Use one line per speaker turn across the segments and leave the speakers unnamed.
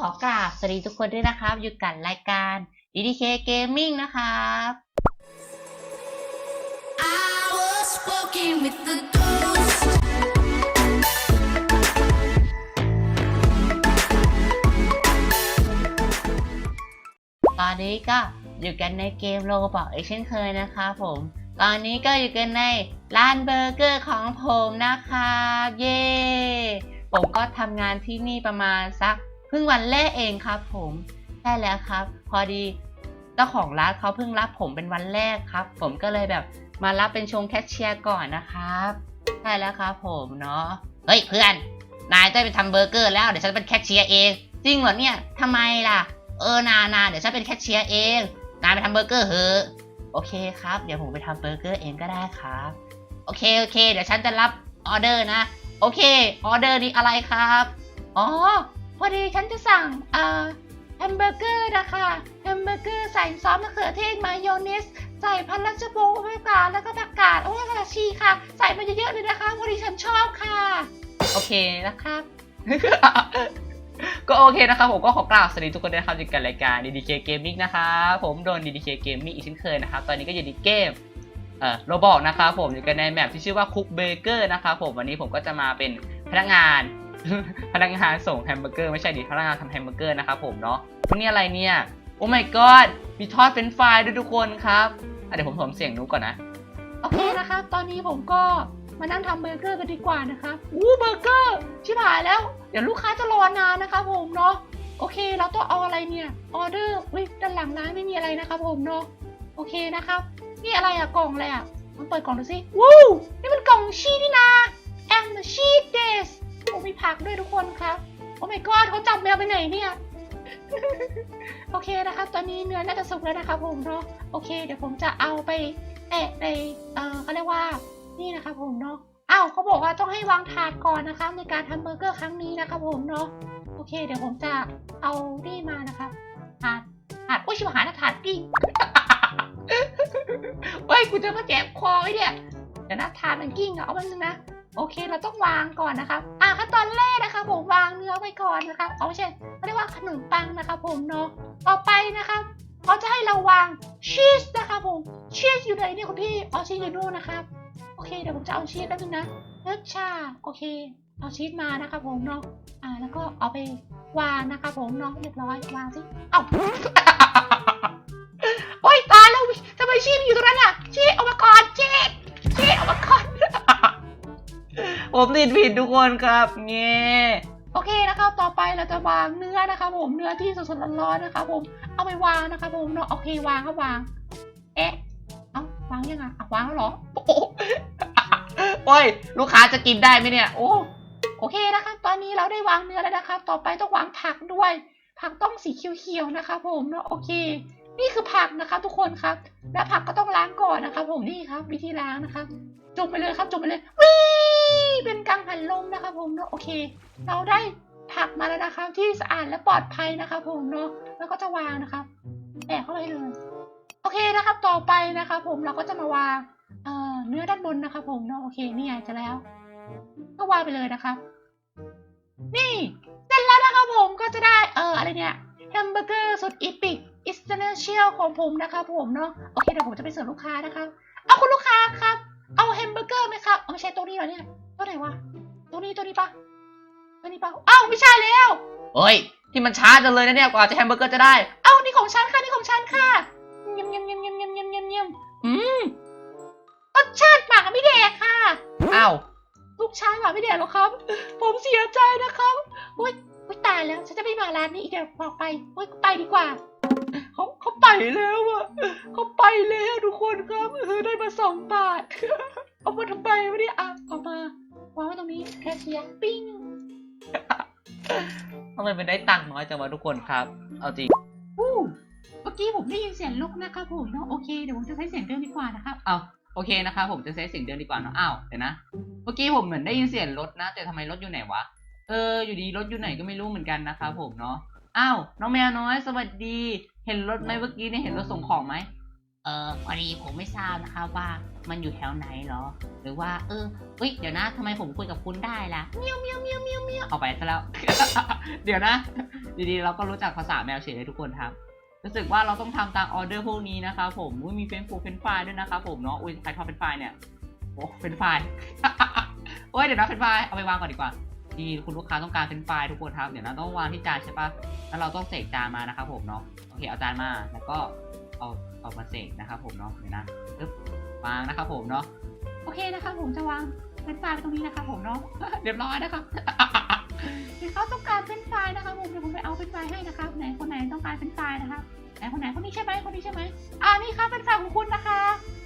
ขอกราบสวัสดีทุกคนด้วยนะครับ อยู่กันรายการ DDK Gaming นะครับ
I was walking with the ghost.
ตอนนี้ก็อยู่กันในเกมโลบอกอีกเช่นเคยนะครับผม ตอนนี้ก็อยู่กันในร้านเบอร์เกอร์ของผมนะครับเย้ ผมก็ทำงานที่นี่ประมาณสัก เพิ่งวันแรกเองครับผมใช่แล้วครับ พอดีเจ้าของร้านเขาเพิ่งรับผมเป็นวันแรกครับ ผมก็เลยแบบมารับเป็นชงแคชเชียร์ก่อนนะครับใช่แล้วครับผมเนาะเฮ้ยเพื่อนนายได้ไปทำเบอร์เกอร์แล้วเดี๋ยวฉันเป็นแคชเชียร์เองจริงเหรอเนี่ยทำไมล่ะ เออนานาเดี๋ยวฉันเป็นแคชเชียร์เองนายไปทำเบอร์เกอร์เหอะโอเคครับ เดี๋ยวผมไปทำเบอร์เกอร์เองก็ได้ครับ โอเคโอเค เดี๋ยวฉันจะรับออเดอร์นะ โอเคออเดอร์นี้อะไรครับ อ๋อ พอดีฉันจะสั่งอ่าแฮมเบอร์เกอร์นะคะแฮมเบอร์เกอร์ใส่ซอสมะเขือเทศมายองเนส ใส่พันลัชโบว์ผักกาแล้วก็ผักกาดโอ้ยผักชีค่ะ ใส่มาเยอะๆเลยนะคะพอดีฉันชอบค่ะ โอเคนะครับ ก็โอเคนะครับผมก็ขอกล่าวสวัสดีทุกคนด้วยนะครับอยู่กับรายการ DDK Gaming นะครับผมโดน DDK Gaming อีกเช่นเคยนะครับตอนนี้ก็อยู่ในเกมเอ่อโรบอกนะครับผมอยู่กันในแมปที่ชื่อว่า Cook Baker นะครับผมวันนี้ผมก็จะมาเป็นพนักงาน พนักงานส่งแฮมเบอร์เกอร์ไม่ใช่ดิพนักงานทำแฮมเบอร์เกอร์นะครับผมเนาะวันนี้อะไรเนี่ยโอ้ my god มีทอดเฟรนฟรายด้วยทุกคนครับเดี๋ยวผมสวมเสียงนุกก่อนนะโอเคนะครับ ตอนนี้ผมก็มานั่งทำเบอร์เกอร์กันดีกว่านะครับอู้เบอร์เกอร์ชิบหายแล้ว เดี๋ยวลูกค้าจะรอนานนะครับผมเนาะโอเค เราต้องเอาอะไรเนี่ยออเดอร์วิด้านหลังร้านไม่มีอะไรนะครับผมเนาะโอเคนะครับ นี่อะไรอะกล่องอะไรอะลองเปิดกล่องดูสิวู้นี่มันกล่องชีนี่นะ and the cheese this โอ้มีผักด้วยทุกคนครับ โอ้ my god เขาจับแมวไปไหนเนี่ย โอเคนะครับ ตอนนี้เนื้อน่าจะสุกแล้วนะครับผมเนาะ โอเค เดี๋ยวผมจะเอาไปแตะใน เอ่อเขาเรียกว่า นี่นะครับผมเนาะอ้าวเขาบอกว่าต้องให้วางถาดก่อนนะคะในการทำเบอร์เกอร์ครั้งนี้นะครับผมเนาะ โอเค เดี๋ยวผมจะเอานี่มานะคะถาดถาดอุ้ยชิบหายนะถาดกิ้งเฮ้ยกูจะมาแจกคอไว้เนี่ยเดี๋ยวนะถาดมันกิ้งอะเอาแป๊บนึงนะ โอเค เราต้องวางก่อนนะครับอะขั้นตอนแรกนะคะ ผมวางเนื้อไว้ก่อนนะคะเอาไม่ใช่เขาเรียกว่าขนมปังนะคะ ผมเนาะ ต่อไปนะคะเขาจะให้เราวางชีสนะคะผมชีสอยู่ไหนเนี่ยคุณพี่เอาชีสอยู่นู่นนะครับ โอเคเดี๋ยวผมจะเอาชีสแป๊บนึงนะเลิกชาโอเค เอาชีสมานะคะผมเนาะ อ่าแล้วก็เอาไปวางนะคะผมเนาะเรียบร้อยวางสิเอ้าโอ๊ยตายแล้วทำไมชีสมันอยู่ตรงนั้นอะชีสออกมาก่อนชีสชีสออกมาก่อน ผมติดผิดทุกคนครับเงี้โอเคนะครับ ต่อไปเราจะวางเนื้อนะคะผมเนื้อที่สดๆร้อนๆนะคะผมเอาไปวางนะคะผมเนาะโอเควางก็วาง เอ๊ะเอาวางยังไงอะวางแล้วเหรอโอ้ยลูกค้าจะกินได้ไหมเนี่ย โอ้โอเคนะครับ ตอนนี้เราได้วางเนื้อแล้วนะครับ ต่อไปต้องวางผักด้วย ผักต้องสีเขียวๆนะคะผมเนาะโอเค นี่คือผักนะคะทุกคนครับ และผักก็ต้องล้างก่อนนะคะผมนี่ครับ วิธีล้างนะคะจุ่มไปเลยครับจุ่มไปเลยวิ เป็นกังหันลมนะคะผมเนาะโอเค เราได้ผักมาแล้วนะคะที่สะอาดและปลอดภัยนะคะผมเนาะแล้วก็จะวางนะครับแอบเข้าไปเลยโอเคนะครับต่อไปนะคะผมเราก็จะมาวางเอ่อเนื้อด้านบนนะคะผมเนาะโอเคนี่ไงจะแล้ว ก็วางไปเลยนะครับนี่เสร็จแล้วนะคะผมก็จะได้เอ่ออะไรเนี่ยแฮมเบอร์เกอร์สุดอีพิกอิสเตอร์เชียลของผมนะคะผมเนาะโอเคเดี๋ยวผมจะไปเสิร์ฟลูกค้านะคะเอาคุณลูกค้าครับ เอาแฮมเบอร์เกอร์ไหมครับเอาไม่ใช่ตัวนี้เหรอเนี่ย ตัวไหนวะตัวนี้ตัวนี้ปะตัวนี้ปะอ้าวไม่ใช่แล้วเฮ้ย ที่มันช้าจังเลยนะเนี่ยกว่าจะแฮมเบอร์เกอร์จะได้เอ้านี่ของฉันค่ะนี่ของฉันค่ะเยี่ยมเยี่ยมเยี่ยมเยี่ยมเยี่ยมเยี่ยมเยี่ยมเยี่ยมอืมรสชาติหมากไม่แดกค่ะอ้าวลูกชายหมาไม่แดกหรอครับ ผมเสียใจนะครับโอ๊ยโอ๊ยตายแล้วฉันจะไม่มาร้านนี้อีกเดี๋ยวบอกไปโอ๊ยไปดีกว่าเขาเขาไปแล้วอะเขาไปแล้วทุกคนครับเออได้มาสองบาท เอามาทำไมวะเนี่ยอะเอามา วางไว้ตรงนี้แคชเชียร์ปิ้งทำไมมันได้ตังค์น้อยจังวะทุกคนครับ เอาจริงอู้เมื่อกี้ผมได้ยินเสียงลุกนะครับผมเนาะโอเคเดี๋ยวผมจะใช้เสียงเดิมดีกว่านะครับเอาโอเคนะครับผมจะใช้เสียงเดิมดีกว่าเนาะอ้าวเดี๋ยวนะเมื่อกี้ผมเหมือนได้ยินเสียงรถนะ แต่ทำไมรถอยู่ไหนวะเอออยู่ดีรถอยู่ไหนก็ไม่รู้เหมือนกันนะครับผมเนาะอ้าวน้องแมวน้อยสวัสดี เห็นรถไหมเมื่อกี้เนี่ยเห็นรถส่งของไหม
เออพอดีผมไม่ทราบนะครับว่ามันอยู่แถวไหนเหรอ หรือว่า เออเฮ้ยเดี๋ยวนะทำไมผมคุยกับคุณได้ล่ะเมียวเมียวเมียวเมียวเมียวเอาไปซะแล้ว เดี๋ยวนะดีๆเราก็รู้จักภาษาแมวเฉยเลยทุกคนครับรู้สึกว่าเราต้องทำตามออเดอร์พวกนี้นะครับผมอุ๊ยมีเฟรนฟูเฟรนฟรายด้วยนะครับผมเนาะอุ้ยใครทอดเฟรนฟรายเนี่ยโอ้เฟรนฟรายโอ้ยเดี๋ยวนะเฟรนฟรายเอาไปวางก่อนดีกว่าดีคุณลูกค้าต้องการเฟรนฟรายทุกคนครับเดี๋ยวนะต้องวางที่จานใช่ปะแล้วเราต้องเสกจานมานะครับผมเนาะโอเคเอาจานมาแล้วก็ เอาเอามาเสกนะครับผมเนาะเดี๋ยวนะปึ๊บวางนะครับผมเนาะโอเคนะครับผมจะวางเฟรนฟราไว้ตรงนี้นะครับผมเนาะเรียบร้อยนะครับเดี๋ยวเขาต้องการเป็นไฟล์นะครับผมเดี๋ยวผมไปเอาเป็นไฟล์ให้นะครับไหนคนไหนต้องการเป็นไฟล์นะครับไหนคนไหนคนนี้ใช่ไหมคนนี้ใช่ไหมอ่านี่ครับเป็นไฟล์ของคุณนะคะ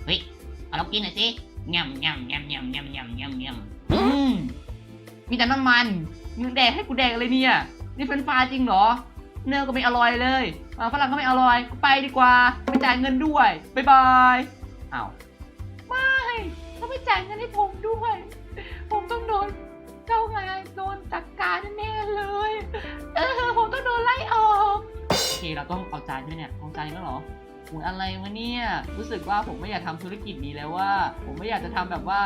เฮ้ยเอาลองกินหน่อยสิยำยำยำยำยำยำยำยำอืมมีแต่น้ำมันมึงแดกให้กูแดกเลยเนี่ย นี่เป็นไฟล์จริงเหรอเนื้อก็ไม่อร่อยเลยฝรั่งก็ไม่อร่อยก็ไปดีกว่า จ่ายเงินด้วยบายบายอ้าวไม่เขาไม่จ่ายเงินให้ผมด้วย ผมต้องโดนเจ้างานโดนจัดการแน่ๆเลย เออผมต้องโดนไล่ออกโอเคเราต้องเอาจใช่ไหมเนี่ยเอาใจแล้วเหรออุ้ยอะไรวะเนี่ยรู้สึกว่าผมไม่อยากทำธุรกิจนี้แล้วว่า ผมไม่อยากจะทำแบบว่า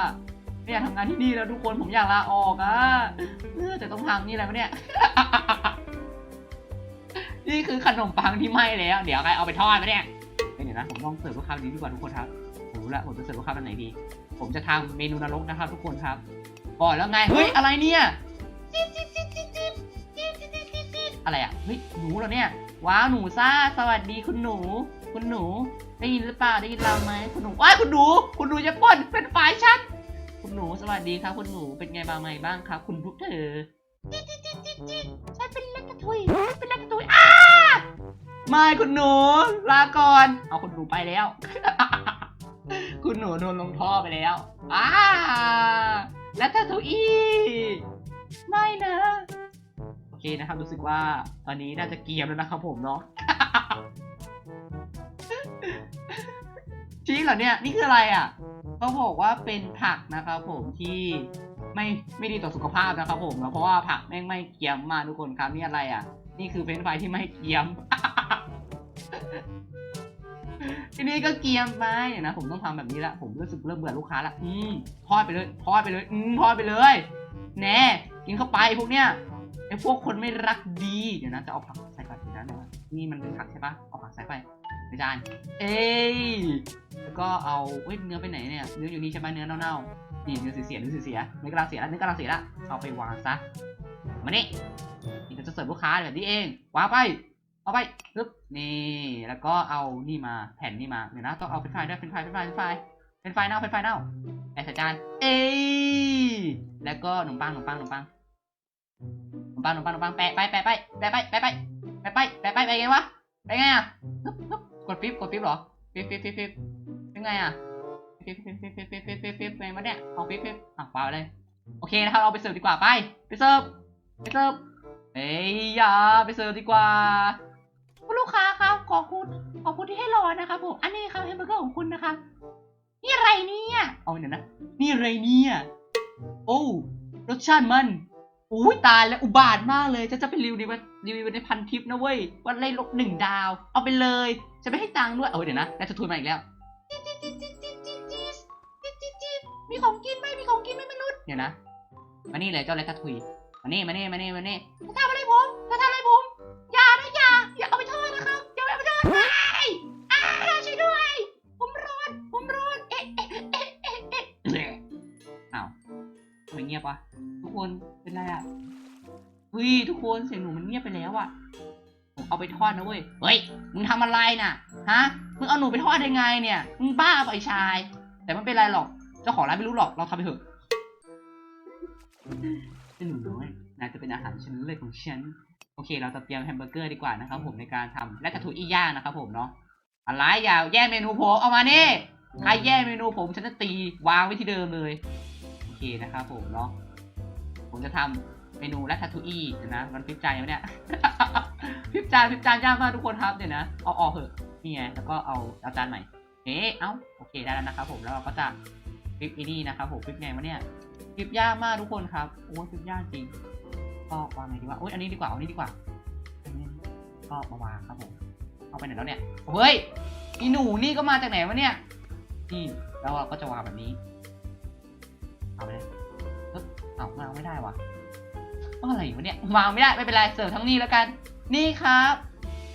ไม่อยากทำงานที่นี่แล้วทุกคนผมอยากลาออกอะเออแต่ต้องทำนี่อะไรวะเนี่ยนี่คือขนมปังที่ไหม้แล้ว เดี๋ยวใครเอาไปทอดไหมเนี่ย เดี๋ยวนะผมต้องเสิร์ฟลูกค้าดีดีกว่าทุกคนครับผมรู้แล้วผมจะเสิร์ฟลูกค้าแบบไหนดี ผมจะทำเมนูนรกนะครับทุกคนครับก่อนแล้วไงเฮ้ยอะไรเนี่ยจิ๊บจิ๊บจิ๊บจิ๊บจิ๊บจิ๊บจิ๊บจิ๊บจิ๊บจิ๊บอะไรอะเฮ้ยหนูเหรอเนี่ยว้าวหนูซ่าสวัสดีคุณหนู คุณหนูได้ยินหรือเปล่าได้ยินเราไหมคุณหนูว้าคุณหนู คุณหนูจะปล้นเป็นฝ่ายฉันคุณหนูสวัสดีครับ คุณหนูเป็นไงบ้างไหมบ้างครับ คุณพวกเธอจิ๊บจิ๊บจิ๊บจิ๊บจิ๊บฉันเป็นเล็กกระทุยเป็นเล็กกระทุยอ้า ไม่คุณหนู ลาก่อน เอาคุณหนูไปแล้ว คุณหนูโดนลงท่อไปแล้วอ้าและถ้าทูอีไม่นะโอเคนะครับ รู้สึกว่าตอนนี้น่าจะเกรียมแล้วนะครับผมเนาะจริงเหรอเนี่ย นี่คืออะไรอะเขาบอกว่าเป็นผักนะครับผมที่ไม่ไม่ดีต่อสุขภาพนะครับผมแล้วเพราะว่าผักแม่งไม่เกรียมมากทุกคนครับนี่อะไรอะ นี่คือเฟรนช์ฟรายที่ไม่เกรียม ทีนี้ก็เกรียมไปเดี๋ยวนะผมต้องทำแบบนี้ละผมรู้สึกเริ่มเบื่อลูกค้าละอืมทอดไปเลยทอดไปเลยอืมทอดไปเลยแน่กินเข้าไปพวกเนี้ยไอ้พวกคนไม่รักดีเดี๋ยวนะจะเอาผักใส่ก่อนเดี๋ยวนะเดี๋ยวนะนี่มันเป็นผักใช่ปะเอาผักใส่ไปในจานเอ้ยแล้วก็เอาเอ้ยเนื้อไปไหนเนี่ยเนื้ออยู่นี่ใช่ไหมเนื้อเน่าๆนี่เนื้อเสียๆเนื้อเสียๆเนื้อกำลังเสียแล้วเนื้อกำลังเสียแล้วเอาไปวางซะมานี่นี่เราจะเสิร์ฟลูกค้าแบบนี้เองวางไป เอาไปปึ๊บนี่ แล้วก็เอานี่มาแผ่นนี่มาเดี๋ยวนะต้องเอาเป็นไฟล์ด้วยเป็นไฟล์เป็นไฟล์เป็นไฟล์เป็นไฟล์เน่าเป็นไฟล์เน่าไอ้สจานเอ้ยแล้วก็ขนมปังขนมปังขนมปังขนมปังขนมปังขนมปังแปะไปแปะไปแปะไปแปะไปแปะไปแปะไปไปไงวะไปไงอะปึ๊บปึ๊บกดปิ๊บกดปิ๊บหรอปิ๊บปิ๊บปิ๊บปิ๊บเป็นไงอะปิ๊บปิ๊บปิ๊บปิ๊บปิ๊บปิ๊บปิ๊บไงวะเนี่ยเอาปิ๊บปิ๊บอะเปล่าเลยโอเคนะครับเอาไปเสิร์ฟดีกว่าไปไปเสิร์ฟไปเสิร์ฟเอ้ยอย่าไปเสิร์ฟดีกว่า คุณลูกค้าครับขอบคุณขอบคุณที่ให้รอนะครับผมอันนี้ครับแฮมเบอร์เกอร์ของคุณนะครับ นี่อะไรเนี่ยเอาเดี๋ยวนะนี่อะไรเนี่ยโอ้รสชาติมันอุ้ยตายแล้วอุบาทมากเลยจะจะเป็นรีวิวรีวิวในพันทิปนะเว้ยว่าไล่ลบหนึ่งดาว เอาไปเลย จะไม่ให้ตังค์ด้วยเอาเดี๋ยวนะได้ทุนมาอีกแล้วมีของกินไหมมีของกินไหมมนุษย์เดี๋ยวนะมานี่เลยเจ้าเลตทุยมานี่มานี่มานี่มานี่จะทำอะไร อ้าวทำไมเงียบวะทุกคนเป็นไรอะเฮ้ยทุกคนเสียงหนูมันเงียบไปแล้วอะผมเอาไปทอดนะเว้ยเฮ้ยมึงทำอะไรน่ะฮะมึงเอาหนูไปทอดได้ไงเนี่ยมึงบ้าไปะไอ้ชาย แต่ไม่เป็นไรหรอกเจ้าของร้านไม่รู้หรอกเราทำไปเถอะเป็นหนูน้อยน่าจะเป็นอาหารชั้นเลิศของฉันโอเค เราจะเตรียมแฮมเบอร์เกอร์ดีกว่านะครับผมในการทำและกระทูอีย่างนะครับผมเนาะอะไรอย่าแย่เมนูผมเอามานี่ใครแย่เมนูผมฉันจะตีวางไว้ที่เดิมเลย เคนะครับผมเนาะผมจะทำเมนูและทัทูอีเดี๋ยวนะมันพริบจานยังไหมเนี่ยพริบจานพริบจานยากมากทุกคนครับเดี๋ยวนะเอาออกเถอะนี่ไงแล้วก็เอาเอาจานใหม่เอ๊ะเอ้าโอเคได้แล้วนะครับผมแล้วเราก็จะพริบอีนี่นะครับผมพริบไงวะเนี่ยพริบยากมากทุกคนครับโอ้ยพริบยากจริงก็วางไหนดีวะโอ้ยอันนี้ดีกว่าอันนี้ดีกว่าก็มาวางครับผมเอาไปไหนแล้วเนี่ยเฮ้ยอีหนูนี่ก็มาจากไหนวะเนี่ยนี่แล้วเราก็จะวางแบบนี้ เอาไปเลยปึ๊บเอาวางไม่ได้วะว่าอะไรวะเนี่ยวางไม่ได้ไม่เป็นไรเสิร์ฟทั้งนี้แล้วกัน นี่ครับ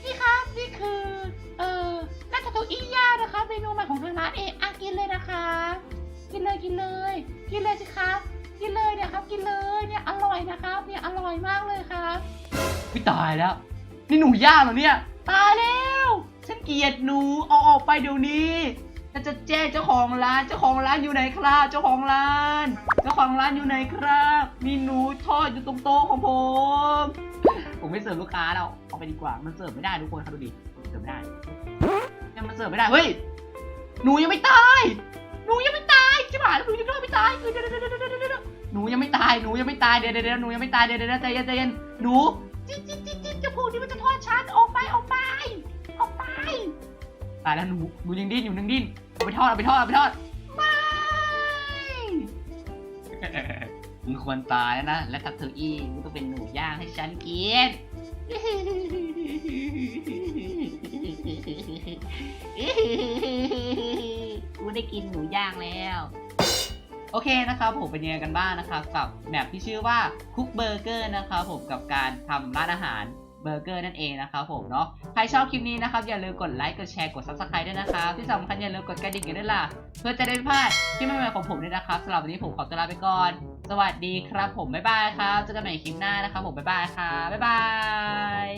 นี่ครับนี่คือเอ่อนาทาโตอิยานะคะเมนูใหม่ของทางร้านเองอะกินเลยนะคะ กินเลยกินเลย กินเลยสิครับกินเลยเนี่ยครับกินเลยเนี่ยอร่อยนะครับ เนี่ยอร่อยมากเลยครับวิตายแล้ว นี่หนูย่างเหรอเนี่ยตายแล้วฉันเกลียดหนูเอาออกไปเดี๋ยวนี้ ฉันจะแจ้งเจ้าของร้าน เจ้าของร้านอยู่ไหนครับ เจ้าของร้าน เจ้าของร้านอยู่ไหนครับ มีหนูทอดอยู่ตรงโต๊ะของผม ผมไม่เสิร์ฟลูกค้าแล้วเอาไปดีกว่า มันเสิร์ฟไม่ได้ทุกคนครับดูดิ เสิร์ฟไม่ได้เนี่ยมันเสิร์ฟไม่ได้ เฮ้ย หนูยังไม่ตาย หนูยังไม่ตายจิ๋หายแล้วหนูยังไม่ตายเดี๋ยวเดี๋ยวเดี๋ยวเดี๋ยวหนูยังไม่ตาย หนูยังไม่ตาย เดี๋ยวเดี๋ยวหนูยังไม่ตาย เดี๋ยวเดี๋ยวใจเย็นใจเย็นหนูจิ๊จิ๊จิ๊จิ๊จะพูดนี่มันจะทอดฉันออกไปออกไปออกไปตายแล้วหนูหนูยังดิ้นอยู่ยังดิ้น เอาไปทอดเอาไปทอดเอาไปทอดไม่มึงควรตายแล้วนะ และทัตเธออีมึงต้องเป็นหนูย่างให้ฉันกินกูได้กินหนูย่างแล้ว โอเคนะครับผมเป็นยังไงกันบ้างนะครับ กับแมปที่ชื่อว่าคุกเบอร์เกอร์นะครับผมกับการทำร้านอาหาร เบอร์เกอร์นั่นเองนะครับผมเนาะใครชอบคลิปนี้นะครับอย่าลืมกดไลค์กดแชร์กด subscribe ด้วยนะครับที่สำคัญอย่าลืมกดกระดิ่งกันด้วยล่ะเพื่อจะได้ไม่พลาดคลิปใหม่ๆของผมด้วยนะครับสำหรับวันนี้ผมขอตัวลาไปก่อน สวัสดีครับผมบ๊ายบายครับเจอกันใหม่คลิปหน้านะครับผมบ๊ายบายครับบ๊ายบาย